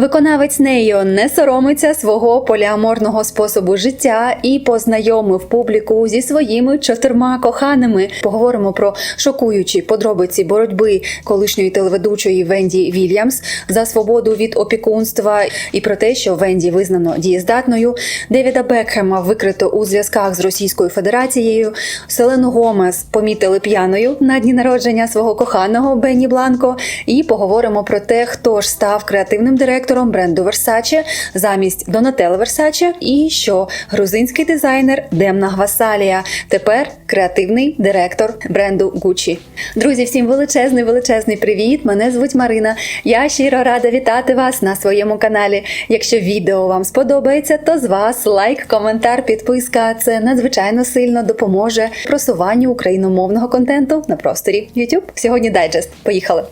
Виконавець Нейо не соромиться свого поліаморного способу життя і познайомив публіку зі своїми чотирма коханими. Поговоримо про шокуючі подробиці боротьби колишньої телеведучої Венді Вільямс за свободу від опікунства і про те, що Венді визнано дієздатною. Девіда Бекхема викрито у зв'язках з Російською Федерацією. Селену Гомес помітили п'яною на дні народження свого коханого Бенні Бланко. І поговоримо про те, хто ж став креативним директором бренду Versace замість Донателла Versace і що грузинський дизайнер Демна Гвасалія тепер креативний директор бренду Gucci. Друзі, всім величезний величезний привіт! Мене звуть Марина. Я щиро рада вітати вас на своєму каналі. Якщо відео вам сподобається, то з вас лайк, коментар, підписка. Це надзвичайно сильно допоможе просуванню україномовного контенту на просторі YouTube. Сьогодні дайджест. Поїхали!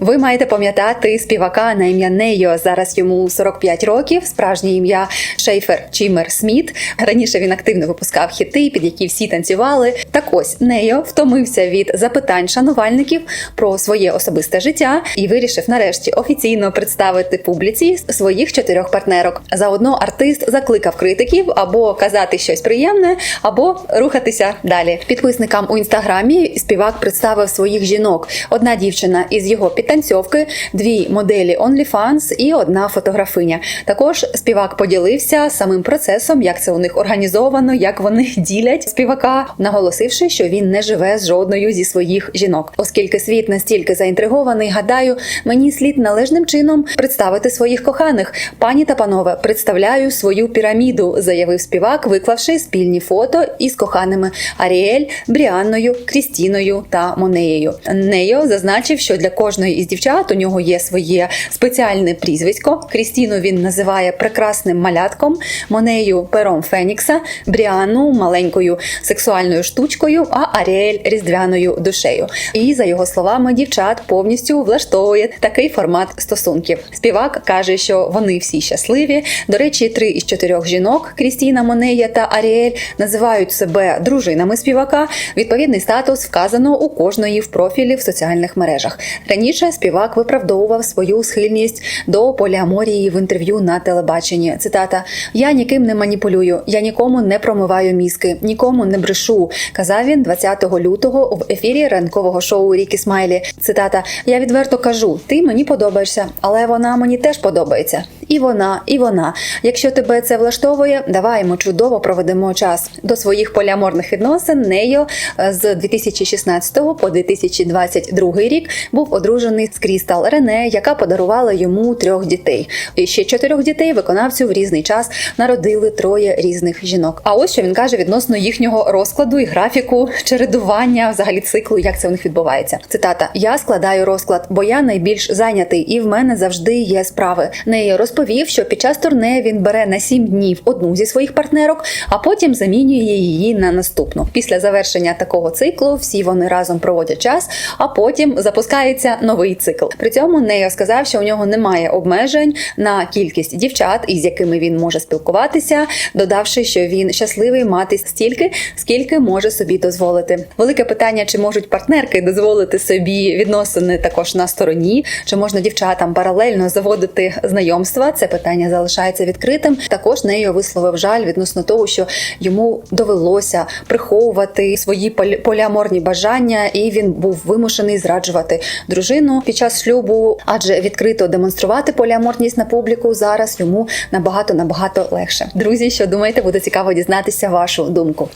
Ви маєте пам'ятати співака на ім'я Нейо. Зараз йому 45 років. Справжнє ім'я Шейфер Чімер Сміт. Раніше він активно випускав хіти, під які всі танцювали. Так ось Нейо втомився від запитань шанувальників про своє особисте життя і вирішив нарешті офіційно представити публіці своїх чотирьох партнерок. Заодно артист закликав критиків або казати щось приємне, або рухатися далі. Підписникам у інстаграмі співак представив своїх жінок. Одна дівчина із його підтанцьовки, дві моделі OnlyFans і одна фотографиня. Також співак поділився самим процесом, як це у них організовано, як вони ділять співака, наголосивши, що він не живе з жодною зі своїх жінок, оскільки світ настільки заінтригований. Гадаю, мені слід належним чином представити своїх коханих. Пані та панове, представляю свою піраміду, заявив співак, виклавши спільні фото із коханими Аріель, Бріанною, Крістіною та Монеєю. Нею зазначив, що для кожної із дівчат у нього є своє спеціальне прізвисько. Крістіну він називає прекрасним малятком, Монею пером Фенікса, Бріану маленькою сексуальною штучкою, а Аріель різдвяною душею. І за його словами, дівчат повністю влаштовує такий формат стосунків. Співак каже, що вони всі щасливі. До речі, три із чотирьох жінок Крістіна, Монея та Аріель називають себе дружинами співака. Відповідний статус вказано у кожної в профілі в соціальних мережах. Раніше співак виправдовував свою схильність до поліаморії в інтерв'ю на телебаченні. Цитата: Я ніким не маніпулюю, я нікому не промиваю мізки, нікому не брешу. Казав він 20 лютого в ефірі ранкового шоу Рікі Смайлі. Цитата: Я відверто кажу: ти мені подобаєшся, але вона мені теж подобається. І вона, і вона. Якщо тебе це влаштовує, давай ми чудово проведемо час до своїх поліаморних відносин. Нею з 2016 по 2022 рік був одружений з Крістал Рене, яка подарувала йому трьох дітей. І ще чотирьох дітей виконавцю в різний час народили троє різних жінок. А ось що він каже відносно їхнього розкладу і графіку чередування, взагалі циклу, як це у них відбувається. Цитата: Я складаю розклад, бо я найбільш зайнятий, і в мене завжди є справи. Нею розповів, що під час турне він бере на сім днів одну зі своїх партнерок, а потім замінює її на наступну. Після завершення такого циклу всі вони разом проводять час, а потім запускається новий цикл. При цьому Нео сказав, що у нього немає обмежень на кількість дівчат, із якими він може спілкуватися, додавши, що він щасливий мати стільки, скільки може собі дозволити. Велике питання: чи можуть партнерки дозволити собі відносини також на стороні, чи можна дівчатам паралельно заводити знайомства? Це питання залишається відкритим. Також Нео висловив жаль відносно того, що йому довелося приховувати свої поліаморні бажання, і він був вимушений зраджувати дружину під час шлюбу, адже відкрито демонструвати поліаморність на публіку зараз йому набагато набагато легше. Друзі, що думаєте, буде цікаво дізнатися вашу думку.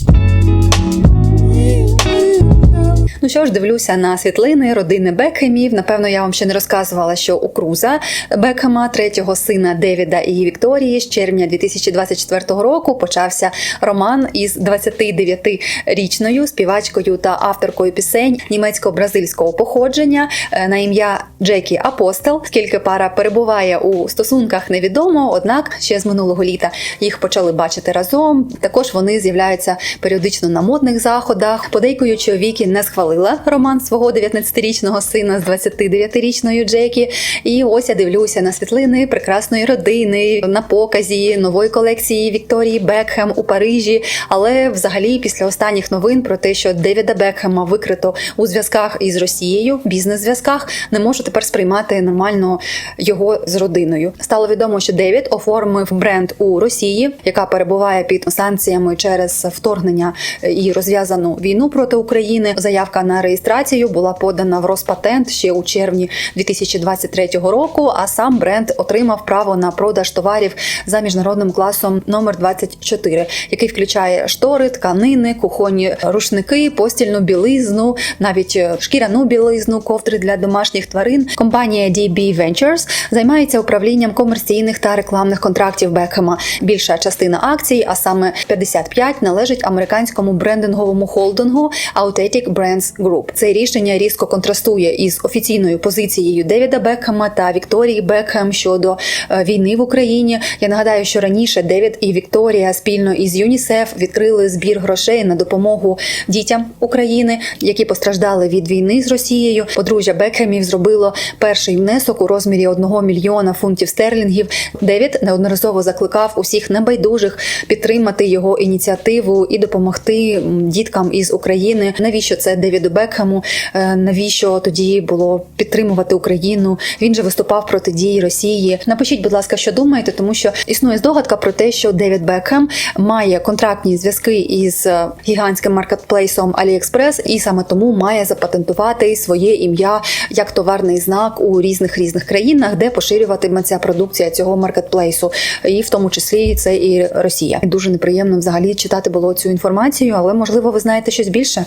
Ну що ж, дивлюся на світлини родини Бекхемів. Напевно, я вам ще не розказувала, що у Круза Бекхема, третього сина Девіда і Вікторії, з червня 2024 року почався роман із 29-річною співачкою та авторкою пісень німецько-бразильського походження е, на ім'я Джекі Апостел. Скільки пара перебуває у стосунках, невідомо. Однак ще з минулого літа їх почали бачити разом. Також вони з'являються періодично на модних заходах. Подейкують, що Вікі не схвалює схвалила роман свого 19-річного сина з 29-річною Джекі. І ось я дивлюся на світлини прекрасної родини на показі нової колекції Вікторії Бекхем у Парижі. Але взагалі, після останніх новин про те, що Девіда Бекхема викрито у зв'язках із Росією, бізнес-зв'язках, не можу тепер сприймати нормально його з родиною. Стало відомо, що Девід оформив бренд у Росії, яка перебуває під санкціями через вторгнення і розв'язану війну проти України. Заявка на реєстрацію була подана в Роспатент ще у червні 2023 року. А сам бренд отримав право на продаж товарів за міжнародним класом номер 24, який включає штори, тканини, кухонні рушники, постільну білизну, навіть шкіряну білизну, ковдри для домашніх тварин. Компанія DB Ventures займається управлінням комерційних та рекламних контрактів Бекхема. Більша частина акцій, а саме 55, належить американському брендинговому холдингу Authentic Brands Group. Це рішення різко контрастує із офіційною позицією Девіда Бекхема та Вікторії Бекхем щодо е, війни в Україні. Я нагадаю, що раніше Девід і Вікторія спільно із ЮНІСЕФ відкрили збір грошей на допомогу дітям України, які постраждали від війни з Росією. Подружжя Бекхемів зробило перший внесок у розмірі 1 мільйона фунтів стерлінгів. Девід неодноразово закликав усіх небайдужих підтримати його ініціативу і допомогти діткам із України. Навіщо це Девіду Бекхему? Е, Навіщо тоді було підтримувати Україну? Він же виступав проти дій Росії. Напишіть, будь ласка, що думаєте, тому що існує здогадка про те, що Девід Бекхем має контрактні зв'язки із е, гігантським маркетплейсом AliExpress і саме тому має запатентувати своє ім'я як товарний знак у різних різних країнах, де поширюватиметься продукція цього маркетплейсу, і в тому числі це і Росія. Дуже неприємно взагалі читати було цю інформацію, але можливо ви знаєте щось більше.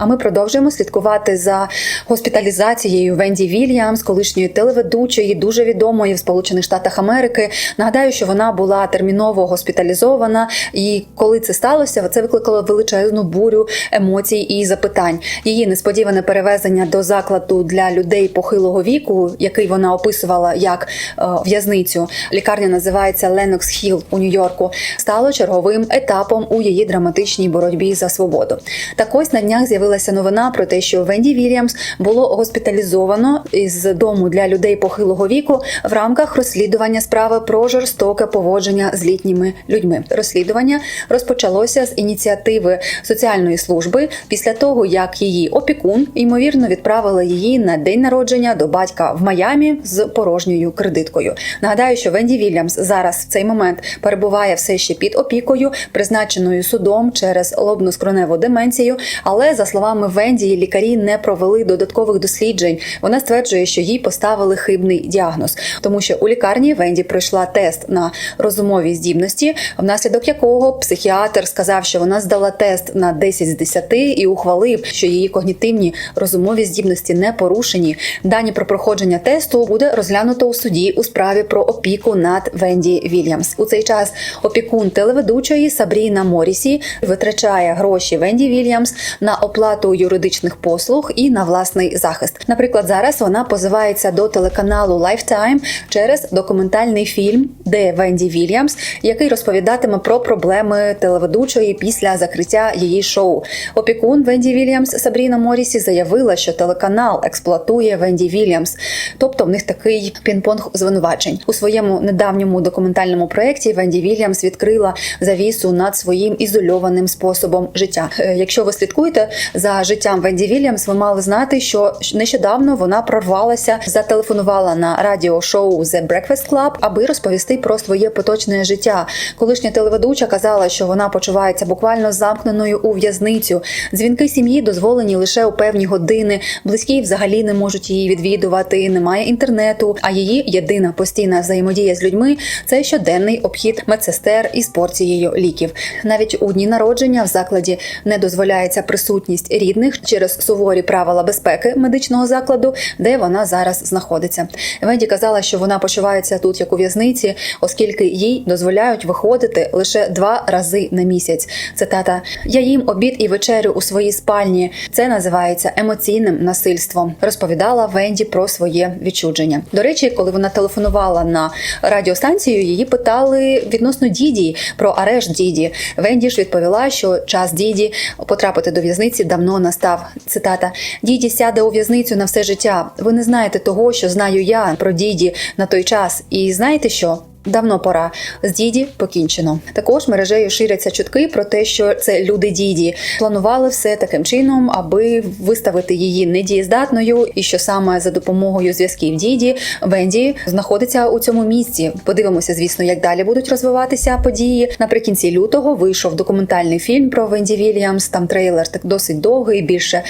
А ми продовжуємо слідкувати за госпіталізацією Венді Вільямс, колишньої телеведучої, дуже відомої в Сполучених Штатах Америки. Нагадаю, що вона була терміново госпіталізована, і коли це сталося, це викликало величезну бурю емоцій і запитань. Її несподіване перевезення до закладу для людей похилого віку, який вона описувала як е, в'язницю. Лікарня називається Ленокс Хіл у Нью-Йорку. Стало черговим етапом у її драматичній боротьбі за свободу. Так ось на днях з'явилася новина про те, що Венді Вільямс було госпіталізовано із дому для людей похилого віку в рамках розслідування справи про жорстоке поводження з літніми людьми. Розслідування розпочалося з ініціативи соціальної служби після того, як її опікун ймовірно відправила її на день народження до батька в Майамі з порожньою кредиткою. Нагадаю, що Венді Вільямс зараз в цей момент перебуває все ще під опікою, призначеною судом через лобну скроневу деменцію. Але за словами Венді, лікарі не провели додаткових досліджень. Вона стверджує, що їй поставили хибний діагноз, тому що у лікарні Венді пройшла тест на розумові здібності, внаслідок якого психіатр сказав, що вона здала тест на 10 з 10 і ухвалив, що її когнітивні розумові здібності не порушені. Дані про проходження тесту буде розглянуто у суді у справі про опіку над Венді Вільямс. У цей час опікун телеведучої Сабріна Морісі витрачає гроші Венді Вільямс на оплату юридичних послуг і на власний захист. Наприклад, зараз вона позивається до телеканалу Lifetime через документальний фільм, де Венді Вільямс, який розповідатиме про проблеми телеведучої після закриття її шоу. Опікун Венді Вільямс Сабріна Морісі заявила, що телеканал експлуатує Венді Вільямс, тобто в них такий пінг-понг звинувачень у своєму недавньому документальному проєкті Венді Вільямс відкрила завісу над своїм ізольованим способом життя. Е, Якщо ви слідкуєте за життям Венді Вільямс, ви мали знати, що нещодавно вона прорвалася, зателефонувала на радіошоу The Breakfast Club, аби розповісти про своє поточне життя. Колишня телеведуча казала, що вона почувається буквально замкненою у в'язницю. Дзвінки сім'ї дозволені лише у певні години. Близькі взагалі не можуть її відвідувати. Немає інтернету. А її єдина постійна взаємодія з людьми це щоденний обхід медсестер із порцією ліків. Навіть у дні народження в закладі не дозволяється присутність відсутність рідних через суворі правила безпеки медичного закладу, де вона зараз знаходиться. Венді казала, що вона почувається тут як у в'язниці, оскільки їй дозволяють виходити лише два рази на місяць. Цитата: Я їм обід і вечерю у своїй спальні. Це називається емоційним насильством. Розповідала Венді про своє відчудження. До речі, коли вона телефонувала на радіостанцію, її питали відносно Діді про арешт Діді. Венді ж відповіла, що час Діді потрапити до в'язниці давно настав. Цитата: Діді сяде у в'язницю на все життя. Ви не знаєте того, що знаю я про Діді на той час. І знаєте що? Давно пора з діді покінчено. Також мережею ширяться чутки про те, що це люди діді планували все таким чином, аби виставити її недієздатною, і що саме за допомогою зв'язків діді Венді знаходиться у цьому місці. Подивимося, звісно, як далі будуть розвиватися події. Наприкінці лютого вийшов документальний фільм про Венді Вільямс. Там трейлер так досить довгий, більше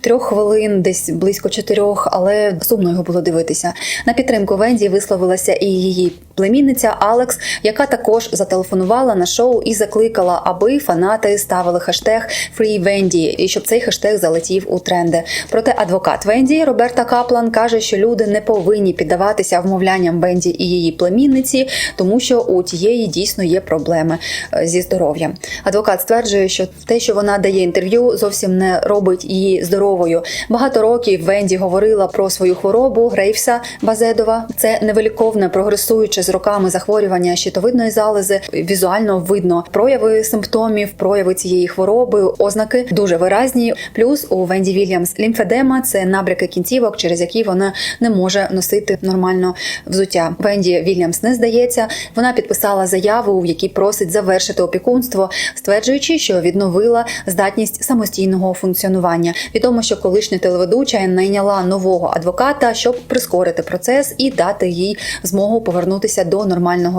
трьох хвилин, десь близько чотирьох, але сумно його було дивитися. На підтримку Венді висловилася і її племінниця Алекс, яка також зателефонувала на шоу і закликала, аби фанати ставили хештег Free Wendy, і щоб цей хештег залетів у тренди. Проте адвокат Венді Роберта Каплан каже, що люди не повинні піддаватися вмовлянням Венді і її племінниці, тому що у тієї дійсно є проблеми е, зі здоров'ям. Адвокат стверджує, що те, що вона дає інтерв'ю, зовсім не робить її здоровою. Багато років Венді говорила про свою хворобу Грейвса Базедова. Це невиліковне прогресуюче з роками захворювання щитовидної залози. Візуально видно прояви симптомів, прояви цієї хвороби, ознаки дуже виразні. Плюс у Венді Вільямс лімфедема це набряки кінцівок, через які вона не може носити нормально взуття. Венді Вільямс не здається. Вона підписала заяву, в якій просить завершити опікунство, стверджуючи, що відновила здатність самостійного функціонування. Відомо, що колишня телеведуча найняла нового адвоката, щоб прискорити процес і дати їй змогу повернутися до нормального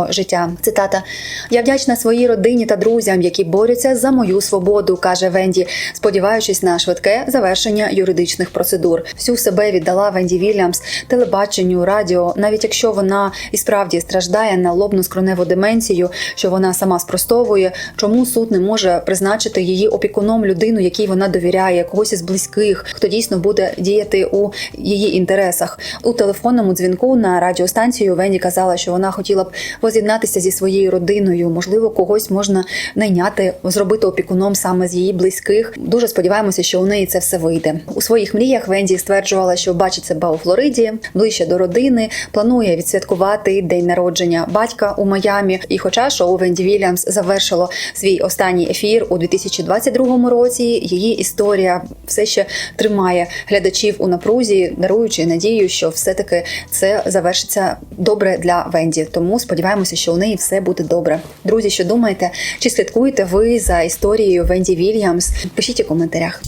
життя. Цитата: Я вдячна своїй родині та друзям, які борються за мою свободу, каже Венді, сподіваючись на швидке завершення юридичних процедур. Всю себе віддала Венді Вільямс телебаченню, радіо, навіть якщо вона і справді страждає на лобну скроневу деменцію, що вона сама спростовує, чому суд не може призначити її опікуном людину, якій вона довіряє, когось із близьких, хто дійсно буде діяти у її інтересах. У телефонному дзвінку на радіостанцію Венді казала, що вона хотіла воз'єднатися зі своєю родиною. Можливо, когось можна найняти, зробити опікуном саме з її близьких. Дуже сподіваємося, що у неї це все вийде. У своїх мріях Венді стверджувала, що бачить себе у Флориді, ближче до родини, планує відсвяткувати день народження батька у Майамі. І, хоча шоу Венді Вільямс завершило свій останній ефір у 2022 році, її історія все ще тримає глядачів у напрузі, даруючи надію, що все-таки це завершиться добре для Венді. Тому сподіваємося, що у неї все буде добре. Друзі, що думаєте? Чи слідкуєте ви за історією Венді Вільямс? Пишіть у коментарях.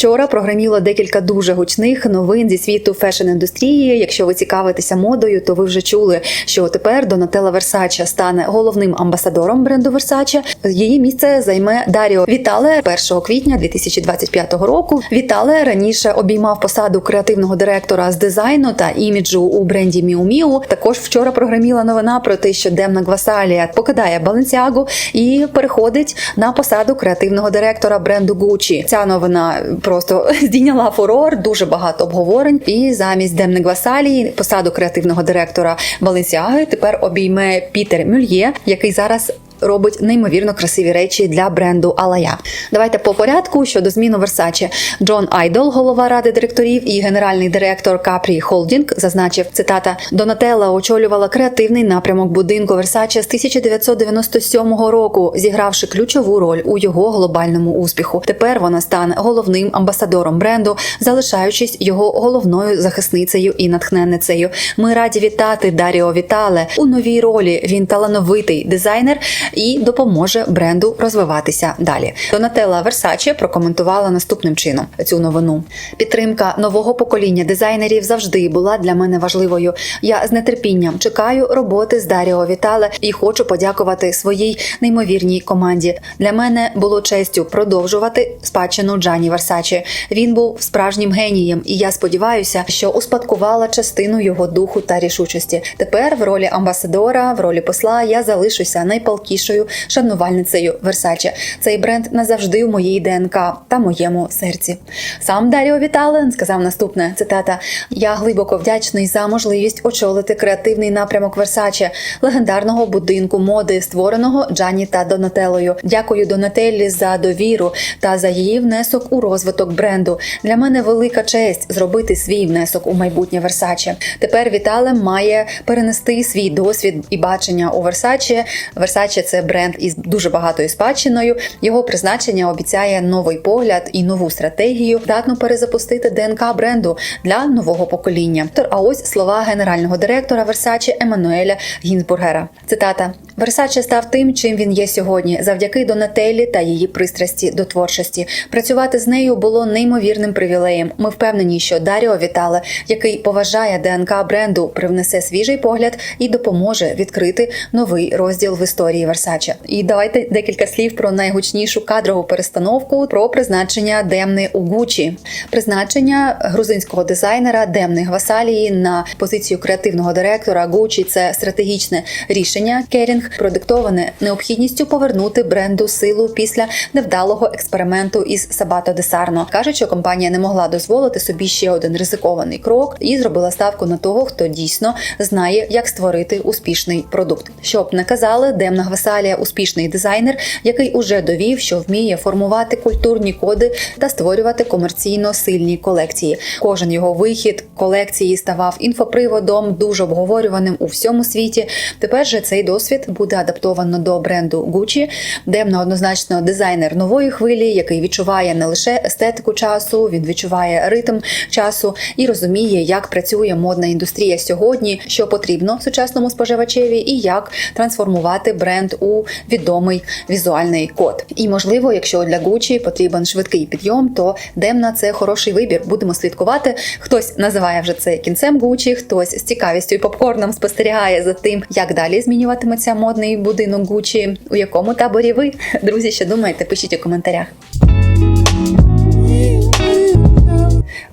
Вчора програміло декілька дуже гучних новин зі світу фешн-індустрії. Якщо ви цікавитеся модою, то ви вже чули, що тепер Донателла Версаче стане головним амбасадором бренду Версаче. Її місце займе Даріо Вітале 1 квітня 2025 року. Вітале раніше обіймав посаду креативного директора з дизайну та іміджу у бренді Miu Miu. Також вчора програміла новина про те, що Демна Гвасалія покидає Баленсіагу і переходить на посаду креативного директора бренду Gucci. Ця новина просто здійняла фурор, дуже багато обговорень. І замість Демни Гвасалії посаду креативного директора Валенсіаги тепер обійме Пітер Мюльє, який зараз. Робить неймовірно красиві речі для бренду Алая. Давайте по порядку щодо зміну Версаче. Джон Айдол, голова ради директорів і генеральний директор Капрі Холдінг, зазначив цитата: Донателла очолювала креативний напрямок будинку Версаче з 1997 року, зігравши ключову роль у його глобальному успіху. Тепер вона стане головним амбасадором бренду, залишаючись його головною захисницею і натхненницею. Ми раді вітати Даріо Вітале у новій ролі. Він талановитий дизайнер і допоможе бренду розвиватися далі. Донателла Версаче прокоментувала наступним чином цю новину. Підтримка нового покоління дизайнерів завжди була для мене важливою. Я з нетерпінням чекаю роботи з Даріо Вітале і хочу подякувати своїй неймовірній команді. Для мене було честю продовжувати спадщину Джані Версаче. Він був справжнім генієм, і я сподіваюся, що успадкувала частину його духу та рішучості. Тепер в ролі амбасадора, в ролі посла я залишуся найпалкішим найщирішою шанувальницею Versace. Цей бренд назавжди у моїй ДНК та моєму серці. Сам Даріо Вітален сказав наступне цитата: Я глибоко вдячний за можливість очолити креативний напрямок Versace, легендарного будинку моди, створеного Джані та Донателлою. Дякую Донателлі за довіру та за її внесок у розвиток бренду. Для мене велика честь зробити свій внесок у майбутнє Versace. Тепер Віталем має перенести свій досвід і бачення у Versace. Versace – це бренд із дуже багатою спадщиною. Його призначення обіцяє новий погляд і нову стратегію, здатну перезапустити ДНК бренду для нового покоління. А ось слова генерального директора Versace Еммануеля Гінзбургера. Цитата. Версаче став тим, чим він є сьогодні, завдяки Донателлі та її пристрасті до творчості. Працювати з нею було неймовірним привілеєм. Ми впевнені, що Даріо Вітале, який поважає ДНК бренду, привнесе свіжий погляд і допоможе відкрити новий розділ в історії Версаче. І давайте декілька слів про найгучнішу кадрову перестановку про призначення Демни у Гучі. Призначення грузинського дизайнера Демни Гвасалії на позицію креативного директора Гучі це стратегічне рішення. Керінг продиктоване необхідністю повернути бренду силу після невдалого експерименту із Сабато де Сарно. кажуть, що компанія не могла дозволити собі ще один ризикований крок і зробила ставку на того, хто дійсно знає, як створити успішний продукт. Щоб не казали, Демна Гвасалія успішний дизайнер, який уже довів, що вміє формувати культурні коди та створювати комерційно сильні колекції. Кожен його вихід колекції ставав інфоприводом, дуже обговорюваним у всьому світі. Тепер же цей досвід буде адаптовано до бренду Gucci. Демна однозначно дизайнер нової хвилі, який відчуває не лише естетику часу, він відчуває ритм часу і розуміє, як працює модна індустрія сьогодні, що потрібно сучасному споживачеві, і як трансформувати бренд у відомий візуальний код. І можливо, якщо для Gucci потрібен швидкий підйом, то Демна це хороший вибір. Будемо слідкувати. Хтось називає вже це кінцем Gucci, хтось з цікавістю і попкорном спостерігає за тим, як далі змінюватиметься модний будинок Gucci. У якому таборі ви друзі? Що думаєте? Пишіть у коментарях.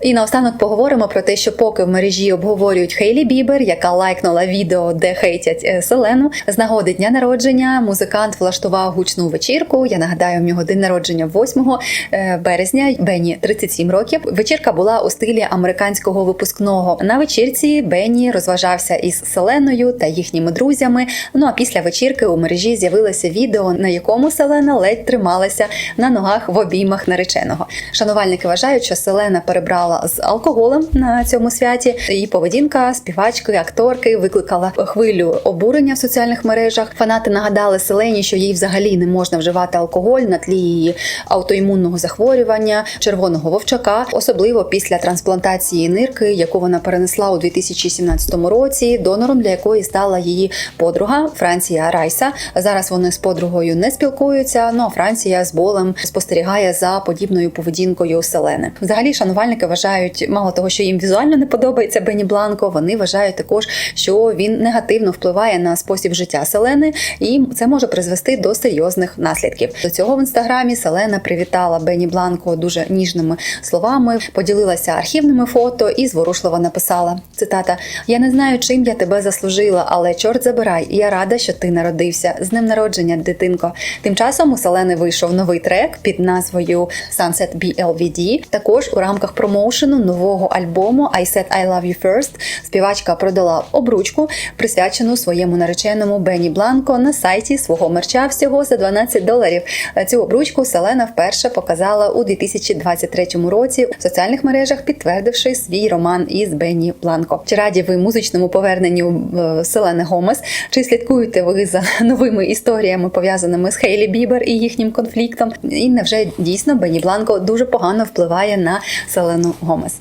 І наостанок поговоримо про те, що поки в мережі обговорюють Хейлі Бібер, яка лайкнула відео, де хейтять е, Селену. З нагоди дня народження музикант влаштував гучну вечірку. Я нагадаю, в нього день народження 8 е, березня. Бенні 37 років. Вечірка була у стилі американського випускного. На вечірці Бенні розважався із Селеною та їхніми друзями. Ну а після вечірки у мережі з'явилося відео, на якому Селена ледь трималася на ногах в обіймах нареченого. Шанувальники вважають, що Селена перебрала з алкоголем на цьому святі. Її поведінка співачки, акторки викликала хвилю обурення в соціальних мережах. Фанати нагадали Селені, що їй взагалі не можна вживати алкоголь на тлі її аутоімунного захворювання, червоного вовчака, особливо після трансплантації нирки, яку вона перенесла у 2017 році, донором для якої стала її подруга Франція Райса. Зараз вони з подругою не спілкуються. Ну а Франція з болем спостерігає за подібною поведінкою Селени. Взагалі, шанувальники вважають, мало того, що їм візуально не подобається Бені Бланко. Вони вважають також, що він негативно впливає на спосіб життя Селени, і це може призвести до серйозних наслідків. До цього в інстаграмі Селена привітала Бені Бланко дуже ніжними словами, поділилася архівними фото і зворушливо написала: цитата: Я не знаю, чим я тебе заслужила, але чорт забирай. Я рада, що ти народився. З ним народження, дитинко. Тим часом у Селени вийшов новий трек під назвою Sunset BLVD. Також у рамках промоушену нового альбому I Said I Love You First співачка продала обручку, присвячену своєму нареченому Бенні Бланко на сайті свого мерча всього за 12 доларів. Цю обручку Селена вперше показала у 2023 році в соціальних мережах, підтвердивши свій роман із Бенні Бланко. Чи раді ви музичному поверненню е, Селени Гомес? Чи слідкуєте ви за новими історіями пов'язаними з Хейлі Бібер і їхнім конфліктом? І невже дійсно Бенні Бланко дуже погано впливає на Селену Гомес?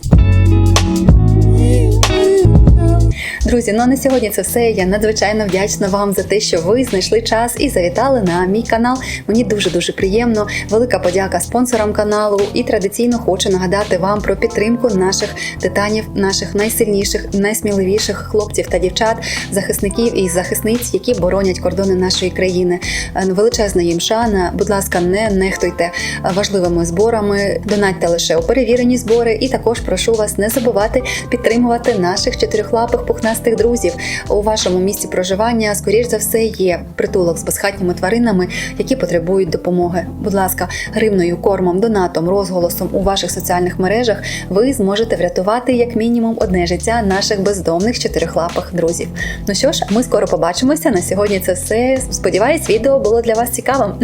Друзі, ну а на сьогодні це все. Я надзвичайно вдячна вам за те, що ви знайшли час і завітали на мій канал. Мені дуже дуже приємно. Велика подяка спонсорам каналу. І традиційно хочу нагадати вам про підтримку наших титанів, наших найсильніших, найсміливіших хлопців та дівчат, захисників і захисниць, які боронять кордони нашої країни. Е, Величезна їм шана. Будь ласка, не нехтуйте важливими зборами. Донатьте лише у перевірені збори. І також прошу вас не забувати підтримувати наших чотирьохлапих пухнастих пухнастих друзів. У вашому місці проживання, скоріш за все, є притулок з безхатніми тваринами, які потребують допомоги. Будь ласка, гривною, кормом, донатом, розголосом у ваших соціальних мережах ви зможете врятувати як мінімум одне життя наших бездомних чотирихлапих друзів. Ну що ж, ми скоро побачимося. На сьогодні це все. Сподіваюсь, відео було для вас цікавим.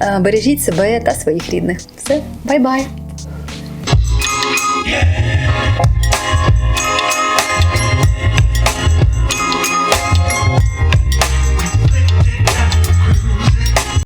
Е, Бережіть себе та своїх рідних. Все, бай-бай!